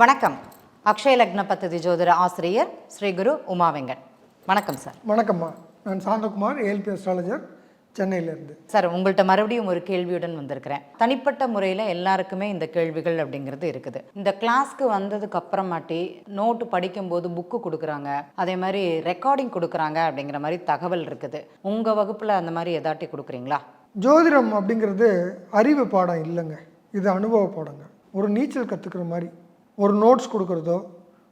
வணக்கம். அக்ஷய லக்ன பத்ததி ஜோதிட ஆசிரியர் ஸ்ரீ குரு உமா வெங்கட். வணக்கம் சார். வணக்கம்மா. நான் சாந்தகுமார் ஏஎல்பி அஸ்ட்ராலஜர் சென்னையிலேருந்து. சார் உங்கள்கிட்ட மறுபடியும் ஒரு கேள்வியுடன் வந்திருக்கிறேன். தனிப்பட்ட முறையில் எல்லாருக்குமே இந்த கேள்விகள் அப்படிங்கிறது இருக்குது. இந்த கிளாஸ்க்கு வந்ததுக்கு அப்புறமாட்டி நோட்டு படிக்கும்போது புக்கு கொடுக்குறாங்க. அதே மாதிரி ரெக்கார்டிங் கொடுக்குறாங்க அப்படிங்கிற மாதிரி தகவல் இருக்குது. உங்கள் வகுப்பில் அந்த மாதிரி எதாட்டி கொடுக்குறீங்களா? ஜோதிடம் அப்படிங்கிறது அறிவு பாடம் இல்லைங்க. இது அனுபவ பாடங்க. ஒரு நீச்சல் கற்றுக்கிற மாதிரி. ஒரு நோட்ஸ் கொடுக்குறதோ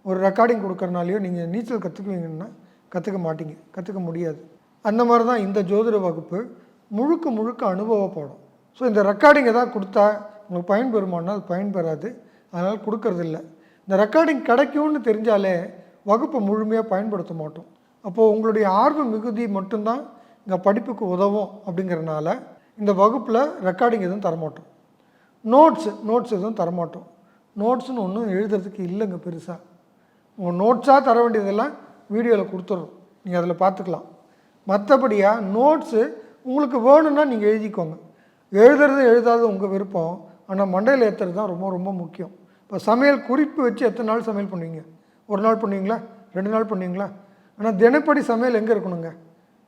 ஒரு ரெக்கார்டிங் கொடுக்குறனாலையோ நீங்கள் நீச்சல் கற்றுக்குவீங்கன்னா கற்றுக்க மாட்டீங்க கற்றுக்க முடியாது. அந்த மாதிரி தான் இந்த ஜோதிட வகுப்பு முழுக்க முழுக்க அனுபவப்படும் ஸோ இந்த ரெக்கார்டிங் எதாவது கொடுத்தா உங்களுக்கு பயன்பெறுமானா அது பயன்பெறாது அதனால் கொடுக்கறதில்ல. இந்த ரெக்கார்டிங் கிடைக்கும்னு தெரிஞ்சாலே வகுப்பை முழுமையாக பயன்படுத்த மாட்டோம். அப்போது உங்களுடைய ஆர்வ மிகுதி மட்டும்தான் இங்கே படிப்புக்கு உதவும் அப்படிங்கிறனால இந்த வகுப்பில் ரெக்கார்டிங் எதுவும் தரமாட்டோம். நோட்ஸு நோட்ஸ் எதுவும் தரமாட்டோம். நோட்ஸ்னு ஒன்றும் எழுதுறதுக்கு இல்லைங்க பெருசாக உங்கள் நோட்ஸாக தர வேண்டியதெல்லாம் வீடியோவில் கொடுத்துட்றோம் நீங்கள் அதில் பார்த்துக்கலாம். மற்றபடியாக நோட்ஸு உங்களுக்கு வேணும்னா நீங்கள் எழுதிக்கோங்க. எழுதுறது எழுதாதது உங்கள் விருப்பம். ஆனால் மண்டையில் ஏற்றுறது தான் ரொம்ப ரொம்ப முக்கியம். இப்போ சமையல் குறிப்பு வச்சு எத்தனை நாள் சமையல் பண்ணுவீங்க? ஒரு நாள் பண்ணுவீங்களா? ரெண்டு நாள் பண்ணுவீங்களா? ஆனால் தினப்படி சமையல் எங்கே இருக்கணுங்க?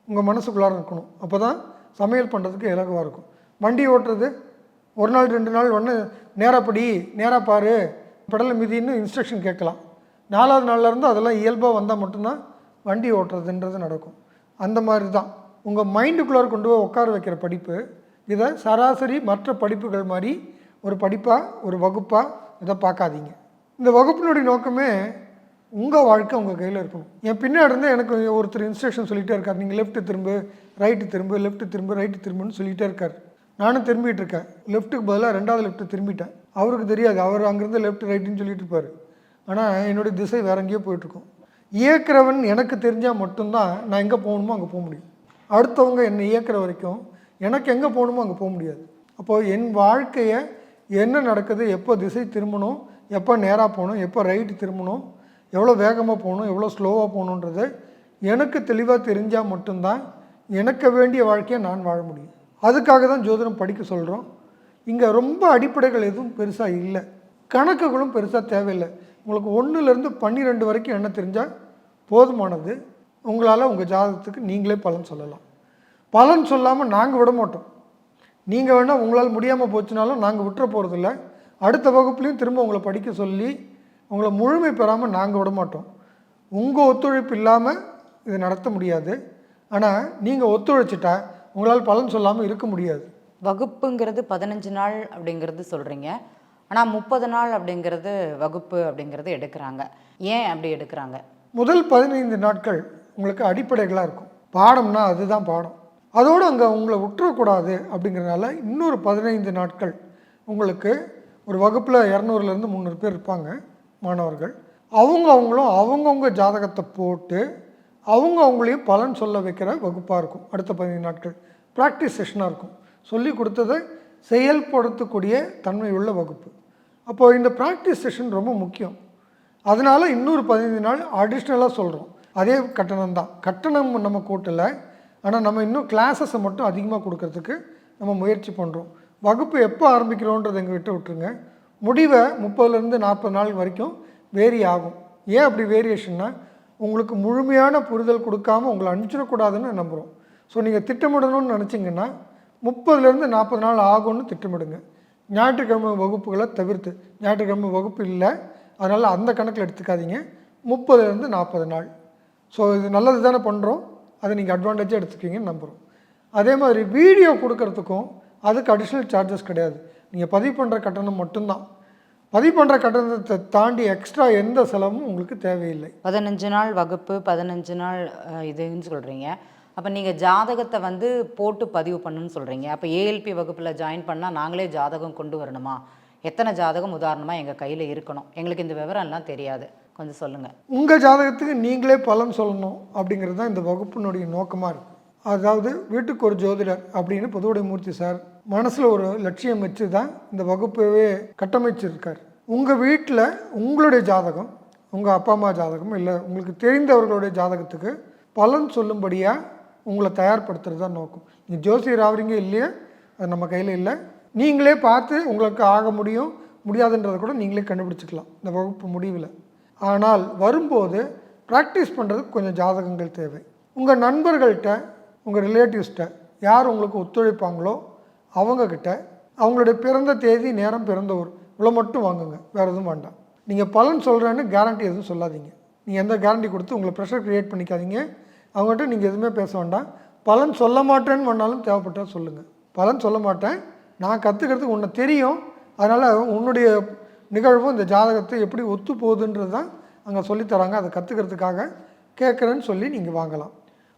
உங்கள் மனசுக்குள்ளார இருக்கணும். அப்போ தான் சமையல் பண்ணுறதுக்கு இலகுவாக இருக்கும். வண்டி ஓட்டுறது ஒரு நாள் ரெண்டு நாள் ஒன்று நேராப்படி நேராக பாரு பெடலை மிதின்னு இன்ஸ்ட்ரக்ஷன் கேட்கலாம். நாலாவது நாள்ல இருந்து அதெல்லாம் இயல்பாக வந்தால் மட்டும்தான் வண்டி ஓட்டுறதுன்றது நடக்கும். அந்த மாதிரி தான் உங்கள் மைண்டுக்குள்ளார கொண்டு போய் உட்கார வைக்கிற படிப்பு இதை சராசரி மற்ற படிப்புகள் மாதிரி ஒரு படிப்பாக ஒரு வகுப்பாக இதை பார்க்காதீங்க. இந்த வகுப்பினுடைய நோக்கமே உங்கள் வாழ்க்கை உங்கள் கையில் இருக்கணும். என் பின்னாடி இருந்தால் எனக்கு ஒருத்தர் இன்ஸ்ட்ரக்ஷன் சொல்லிகிட்டே இருக்கார். நீங்கள் லெஃப்ட்டு திரும்பு ரைட்டு திரும்பு லெஃப்ட்டு திரும்பு ரைட்டு திரும்புன்னு சொல்லிகிட்டே இருக்கார். நானும் திரும்பிட்டு இருக்கேன் லெஃப்ட்டுக்கு பதிலாக ரெண்டாவது லெஃப்ட்டு திரும்பிட்டேன். அவருக்கு தெரியாது. அவர் அங்கேருந்து லெஃப்ட் ரைட்டுன்னு சொல்லிட்டு இருப்பார். ஆனால் என்னுடைய திசை வேற எங்கேயோ போயிட்டுருக்கும். இயக்கிறவன் எனக்கு தெரிஞ்சால் மட்டும்தான் நான் எங்கே போகணுமோ அங்கே போக முடியும். அடுத்தவங்க என்னை இயக்கிற வரைக்கும் எனக்கு எங்கே போகணுமோ அங்கே போக முடியாது. அப்போது என் வாழ்க்கையை என்ன நடக்குது எப்போ திசை திரும்பணும் எப்போ நேராக போகணும் எப்போ ரைட்டு திரும்பணும் எவ்வளோ வேகமாக போகணும் எவ்வளோ ஸ்லோவாக போகணுன்றது எனக்கு தெளிவாக தெரிஞ்சால் மட்டும்தான் எனக்கு வேண்டிய வாழ்க்கையை நான் வாழ முடியும். அதுக்காக தான் ஜோதிடம் படிக்க சொல்கிறோம் இங்கே ரொம்ப அடிப்படைகள் எதுவும் பெருசாக இல்லை. கணக்குகளும் பெருசாக தேவையில்லை. உங்களுக்கு ஒன்றுலேருந்து பன்னிரெண்டு வரைக்கும் என்ன தெரிஞ்சால் போதுமானது. உங்களால் உங்கள் ஜாதகத்துக்கு நீங்களே பலன் சொல்லலாம். பலன் சொல்லாமல் நாங்கள் விட மாட்டோம். நீங்கள் வேணால் உங்களால் முடியாமல் போச்சுனாலும் நாங்கள் விட்டுற போகிறதில்ல அடுத்த வகுப்புலையும் திரும்ப உங்களை படிக்க சொல்லி உங்களை முழுமை பெறாமல் நாங்கள் விட மாட்டோம். உங்கள் ஒத்துழைப்பு இல்லாமல் இது நடத்த முடியாது. ஆனால் நீங்கள் ஒத்துழைச்சிட்டா உங்களால் பலன் சொல்லாமல் இருக்க முடியாது. வகுப்புங்கிறது பதினஞ்சு நாள் அப்படிங்கிறது சொல்கிறீங்க ஆனால் முப்பது நாள் அப்படிங்கிறது வகுப்பு அப்படிங்கிறது எடுக்கிறாங்க. ஏன் அப்படி எடுக்கிறாங்க? முதல் பதினைந்து நாட்கள் உங்களுக்கு அடிப்படைகளாக இருக்கும். பாடம்னா அதுதான் பாடம். அதோடு அங்கே உங்களை விட்டுறக்கூடாது அப்படிங்கிறனால இன்னொரு பதினைந்து நாட்கள் உங்களுக்கு ஒரு வகுப்பில் இரநூறுலேருந்து முந்நூறு பேர் இருப்பாங்க மாணவர்கள். அவங்க அவங்களும் அவங்கவுங்க ஜாதகத்தை போட்டு அவங்க அவங்களையும் பலன் சொல்ல வைக்கிற வகுப்பாக இருக்கும். அடுத்த பதினைந்து நாட்கள். ப்ராக்டிஸ் செஷனாக இருக்கும். சொல்லி கொடுத்ததை செயல்படுத்தக்கூடிய தன்மை உள்ள வகுப்பு. அப்போது இந்த ப்ராக்டிஸ் செஷன் ரொம்ப முக்கியம். அதனால் இன்னொரு பதினைந்து நாள் அடிஷ்னலாக சொல்கிறோம் அதே கட்டணம் தான். கட்டணம் நம்ம கூட்டலை ஆனால் நம்ம இன்னும் கிளாஸஸை மட்டும் அதிகமாக கொடுக்கறதுக்கு நம்ம முயற்சி பண்ணுறோம் வகுப்பு எப்போ ஆரம்பிக்கிறோன்றது எங்கள் விட்டு விட்டுருங்க. முடிவை முப்பதுலேருந்து நாற்பது நாள் வரைக்கும் வேரி ஆகும். ஏன் அப்படி வேரியேஷன்னா உங்களுக்கு முழுமையான புரிதல் கொடுக்காம உங்களை அனுப்பிச்சிடக்கூடாதுன்னு நம்புகிறோம் ஸோ நீங்கள் திட்டமிடணும்னு நினச்சிங்கன்னா முப்பதுலேருந்து நாற்பது நாள் ஆகும்னு திட்டமிடுங்க. ஞாயிற்றுக்கிழமை வகுப்புகளை தவிர்த்து ஞாயிற்றுக்கிழமை வகுப்பு இல்லை அதனால் அந்த கணக்கில் எடுத்துக்காதீங்க. முப்பதுலேருந்து நாற்பது நாள். ஸோ இது நல்லது தானே பண்ணுறோம் அதை நீங்கள் அட்வான்டேஜாக எடுத்துக்கிங்கன்னு நம்புகிறோம் அதே மாதிரி வீடியோ கொடுக்கறதுக்கும் அதுக்கு அடிஷ்னல் சார்ஜஸ் கிடையாது. நீங்கள் பதிவு பண்ணுற கட்டணம் மட்டும்தான். பதிவு பண்ணுற கட்டணத்தை தாண்டி எக்ஸ்ட்ரா எந்த செலவும் உங்களுக்கு தேவையில்லை. பதினஞ்சு நாள் வகுப்பு பதினஞ்சு நாள் இதுன்னு சொல்கிறீங்க அப்போ நீங்கள் ஜாதகத்தை வந்து போட்டு பதிவு பண்ணுன்னு சொல்கிறீங்க அப்போ ஏஎல்பி வகுப்பில் ஜாயின் பண்ணால் நாங்களே ஜாதகம் கொண்டு வரணுமா? எத்தனை ஜாதகம் உதாரணமாக எங்கள் கையில் இருக்கணும்? எங்களுக்கு இந்த விவரம் எல்லாம் தெரியாது. கொஞ்சம் சொல்லுங்கள் உங்கள் ஜாதகத்துக்கு நீங்களே பலன் சொல்லணும் அப்படிங்கிறது தான் இந்த வகுப்பினுடைய நோக்கமாக இருக்குது அதாவது வீட்டுக்கு ஒரு ஜோதிடர் அப்படின்னு புதுவுடைமூர்த்தி சார் மனசில் ஒரு லட்சியம் வச்சு தான் இந்த வகுப்பவே கட்டமைச்சிருக்கார். உங்கள் வீட்டில் உங்களுடைய ஜாதகம் உங்கள் அப்பா அம்மா ஜாதகம் இல்லை உங்களுக்கு தெரிந்தவர்களுடைய ஜாதகத்துக்கு பலன் சொல்லும்படியாக உங்களை தயார்படுத்துறது தான் நோக்கம். நீங்கள் ஜோசியர் ஆகுறீங்க இல்லையா? அது நம்ம கையில் இல்லை. நீங்களே பார்த்து உங்களுக்கு ஆக முடியும் முடியாதுன்றதை கூட நீங்களே கண்டுபிடிச்சிக்கலாம். இந்த வகுப்பு முடிவில். ஆனால் வரும்போது ப்ராக்டிஸ் பண்ணுறதுக்கு கொஞ்சம் ஜாதகங்கள் தேவை. உங்கள் நண்பர்கள்ட்ட உங்கள் ரிலேட்டிவ்ஸ்கிட்ட யார் உங்களுக்கு ஒத்துழைப்பாங்களோ அவங்கக்கிட்ட அவங்களுடைய பிறந்த தேதி நேரம் பிறந்த ஊர் இவ்வளோ மட்டும் வாங்குங்க. வேறு எதுவும் வேண்டாம். நீங்கள் பலன் சொல்கிறேன்னு கேரண்டி எதுவும் சொல்லாதீங்க. நீங்கள் எந்த கேரண்டி கொடுத்து உங்களை ப்ரெஷர் க்ரியேட் பண்ணிக்காதீங்க. அவங்ககிட்ட நீங்கள் எதுவுமே பேச வேண்டாம். பலன் சொல்ல மாட்டேன்னு பண்ணாலும் தேவைப்பட்டால் சொல்லுங்கள் பலன் சொல்ல மாட்டேன். நான் கற்றுக்கிறதுக்கு உன்னை தெரியும். அதனால் உன்னுடைய நிகழ்வும் இந்த ஜாதகத்தை எப்படி ஒத்து போகுதுன்றது தான் அங்கே சொல்லித்தராங்க அதை கற்றுக்கிறதுக்காக கேட்குறேன்னு சொல்லி நீங்கள் வாங்கலாம்.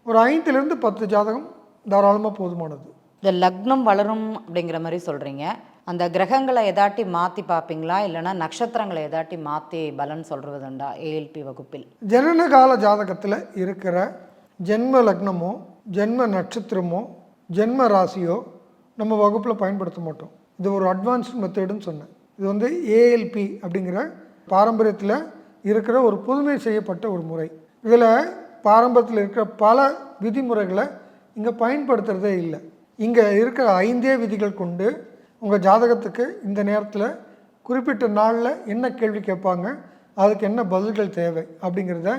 ஒரு ஐந்துலேருந்து பத்து ஜாதகம் தாராளமாக போதுமானது. இந்த லக்னம் வளரும் அப்படிங்கிற மாதிரி சொல்கிறீங்க அந்த கிரகங்களை எதாட்டி மாற்றி பார்ப்பீங்களா? இல்லைன்னா நட்சத்திரங்களை எதாட்டி மாற்றி பலன் சொல்கிறதுண்டா ஏஎல்பி வகுப்பில். ஜனனகால ஜாதகத்தில் இருக்கிற ஜென்ம லக்னமோ ஜென்ம நட்சத்திரமோ ஜென்ம ராசியோ நம்ம வகுப்பில் பயன்படுத்த மாட்டோம். இது ஒரு அட்வான்ஸ்டு மெத்தடுன்னு சொன்னேன். இது வந்து ஏஎல்பி அப்படிங்கிற பாரம்பரியத்தில் இருக்கிற ஒரு புதுமை செய்யப்பட்ட ஒரு முறை. இதில் பாரம்பரியத்தில் இருக்கிற பல விதிமுறைகளை இங்கே பயன்படுத்துகிறதே இல்லை. இங்கே இருக்கிற ஐந்தே விதிகள் கொண்டு உங்கள் ஜாதகத்துக்கு இந்த நேரத்தில் குறிப்பிட்ட நாளில் என்ன கேள்வி கேட்பாங்க அதுக்கு என்ன பதில்கள் தேவை அப்படிங்கிறத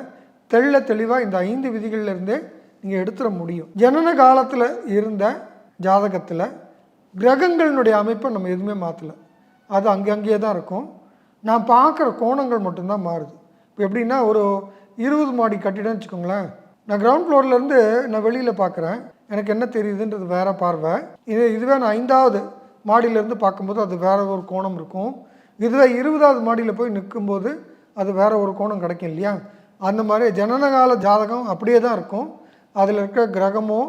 தெள்ள தெளிவாக இந்த ஐந்து விதிகள்லேருந்தே நீங்கள் எடுத்துட முடியும். ஜனன காலத்தில் இருந்த ஜாதகத்தில் கிரகங்களினுடைய அமைப்பை நம்ம எதுவுமே மாற்றலை அது அங்கங்கேயே தான் இருக்கும். நான் பார்க்குற கோணங்கள் மட்டும்தான் மாறுது. இப்போ எப்படின்னா ஒரு இருபது மாடி கட்டிடம்னு வச்சுக்கோங்களேன். நான் கிரவுண்ட் ஃப்ளோர்லேருந்து நான் வெளியில் பார்க்குறேன். எனக்கு என்ன தெரியுதுன்றது வேற பார்வை. இது இதுவே நான் ஐந்தாவது மாடியிலேருந்து பார்க்கும்போது அது வேறு ஒரு கோணம் இருக்கும். இதுவே இருபதாவது மாடியில் போய் நிற்கும்போது அது வேற ஒரு கோணம் கிடைக்கும் இல்லையா? அந்த மாதிரி ஜனனகால ஜாதகம் அப்படியே தான் இருக்கும். அதில் இருக்கிற கிரகமோ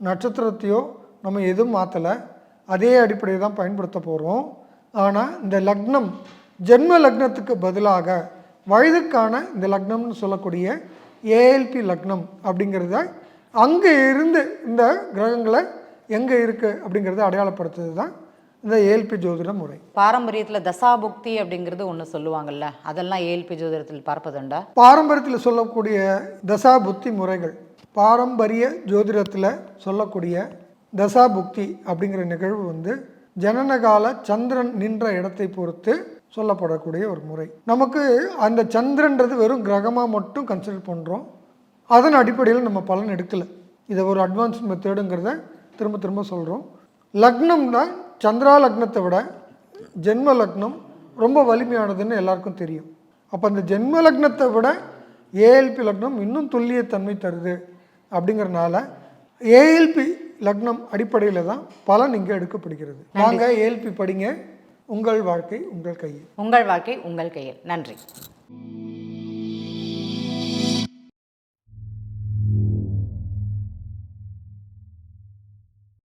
நட்சத்திரத்தையோ நம்ம எதுவும் மாற்றலை அதே அடிப்படையை தான் பயன்படுத்த போகிறோம் ஆனால் இந்த லக்னம் ஜென்ம லக்னத்துக்கு பதிலாக வயதுக்கான இந்த லக்னம்னு சொல்லக்கூடிய ஏஎல்பி லக்னம் அப்படிங்கிறத அங்கே இருந்து இந்த கிரகங்களை எங்கே இருக்குது அப்படிங்கிறத அடையாளப்படுத்துறது தான் இந்த ஏஎல்பி ஜோதிட முறை. பாரம்பரியத்தில் தசாபுக்தி அப்படிங்கிறது ஒன்று சொல்லுவாங்கல்ல அதெல்லாம் ஏஎல்பி ஜோதிடத்தில் பார்ப்பதுண்டா? பாரம்பரியத்தில் சொல்லக்கூடிய தசா புத்தி முறைகள் பாரம்பரிய ஜோதிடத்தில் சொல்லக்கூடிய தசா புக்தி அப்படிங்கிற நிகழ்வு வந்து ஜனனகால சந்திரன் நின்ற இடத்தை பொறுத்து சொல்லப்படக்கூடிய ஒரு முறை. நமக்கு அந்த சந்திரன்றது வெறும் கிரகமாக மட்டும் கன்சிடர் பண்ணுறோம் அதன் அடிப்படையில் நம்ம பலன் எடுக்கலை. இதை ஒரு அட்வான்ஸ் மெத்தேடுங்கிறத திரும்ப திரும்ப சொல்கிறோம் லக்னம் தான் சந்திரா லக்னத்தை விட ஜென்ம லக்னம் ரொம்ப வலிமையானதுன்னு எல்லாருக்கும் தெரியும். அப்போ அந்த ஜென்ம லக்னத்தை விட ஏஎல்பி லக்னம் இன்னும் துல்லியத்தன்மை தருது அப்படிங்கிறனால ஏஎல்பி லக்னம் அடிப்படையில் தான் பலன் இங்கே எடுக்கப்படுகிறது. வாங்க ஏஎல்பி படிங்க. உங்கள் வாழ்க்கை உங்கள் கையில். உங்கள் வாழ்க்கை உங்கள் கையில். நன்றி.